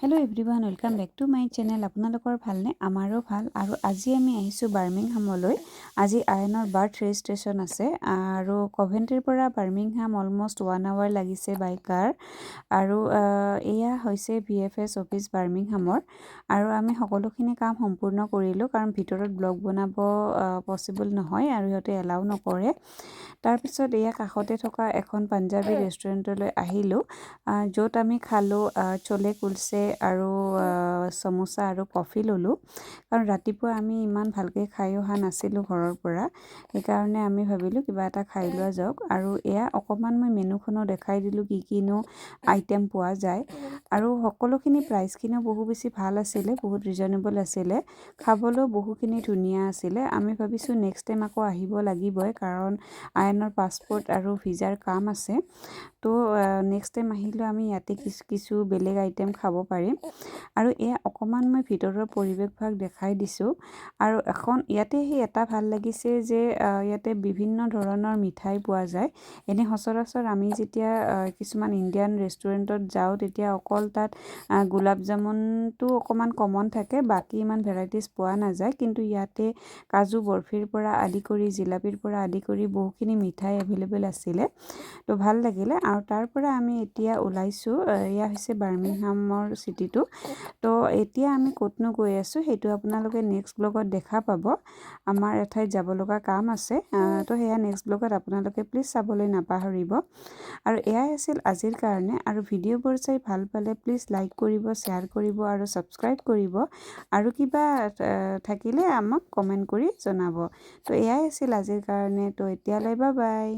Hello' everyone welcome back to my channel আপোনালোকৰ ভালনে? আমাৰো ভাল। আৰু আজি আমি আহিছোঁ বাৰ্মিংহামলৈ। আজি আয়নৰ বাৰ্থ ৰেজিষ্ট্ৰেশ্যন আছে। আৰু কভেণ্ট্ৰিৰ পৰা বাৰ্মিংহাম অলমষ্ট ওৱান আৱাৰ লাগিছে বাই কাৰ আৰু এয়া হৈছে ভি এফ এছ অফিচ বাৰ্মিংহামৰ। আৰু আমি সকলোখিনি কাম সম্পূৰ্ণ কৰিলোঁ কাৰণ ভিতৰত ব্লগ বনাব পচিবল নহয় আৰু সিহঁতে এলাউ নকৰে। তাৰপিছত এয়া কাষতে থকা এখন পাঞ্জাবী ৰেষ্টুৰেণ্টলৈ আহিলোঁ। য'ত আমি খালোঁ চলে কুলচে আৰু চমোচা আৰু কফি ল'লোঁ। কাৰণ ৰাতিপুৱা আমি ইমান ভালকৈ খাই অহা নাছিলোঁ ঘৰৰ পৰা। সেইকাৰণে আমি ভাবিলোঁ কিবা এটা খাই লোৱা যাওক। আৰু এয়া অকণমান মই মেনুখনো দেখাই দিলোঁ কি কিনো আইটেম পোৱা যায়। আৰু সকলোখিনি প্ৰাইচখিনিও বহু বেছি ভাল আছিলে বহুত ৰিজনেবল আছিলে। খাবলৈও বহুখিনি ধুনীয়া আছিলে। আমি ভাবিছোঁ নেক্সট টাইম আকৌ আহিব লাগিবই কাৰণ আয়নৰ পাছপৰ্ট আৰু ভিজাৰ কাম আছে। তো নেক্সট টাইম আহিলেও আমি ইয়াতে কিছু কিছু বেলেগ আইটেম খাব পাৰিম। আৰু এয়া অকণমান মই ভিতৰৰ পৰিৱেশভাগ দেখাই দিছোঁ। আৰু এখন ইয়াতে সেই এটা ভাল লাগিছে যে ইয়াতে বিভিন্ন ধৰণৰ মিঠাই পোৱা যায়। এনেই সচৰাচৰ আমি যেতিয়া কিছুমান ইণ্ডিয়ান ৰেষ্টুৰেণ্টত যাওঁ তেতিয়া অকল তাত গোলাপ জামুনটো অকণমান কমন থাকে, বাকী ইমান ভেৰাইটিজ পোৱা নাযায়। কিন্তু ইয়াতে কাজু বৰফিৰ পৰা আদি কৰি, জিলাপিৰ পৰা আদি কৰি বহুখিনি মিঠাই এভেইলেবল আছিলে। তো ভালো লাগিলে। আৰু তাৰ পৰা আমি এতিয়া ওলাইছোঁ এয়া হৈছে বাৰ্মিংহামৰ চিটিটো। তো এতিয়া আমি ক'তনো গৈ আছোঁ, সেইটো আপোনালোকে নেক্সট ব্লগত দেখা পাব। আমাৰ এঠাইত যাব লগা কাম আছে তো সেয়া নেক্সট ব্লগত আপোনালোকে প্লিজ চাবলৈ নাপাহৰিব। আৰু এয়াই আছিল আজিৰ কাৰণে। আৰু ভিডিঅ'বোৰ চাই ভালো পালে প্লিজ লাইক কৰিব শ্বেয়াৰ কৰিব আৰু ছাবস্ক্ৰাইব কৰিব। আৰু কিবা থাকিলে আমাক কমেণ্ট কৰি জনাব। তো এয়াই আছিল আজিৰ কাৰণে। তো এতিয়ালৈ বা বাই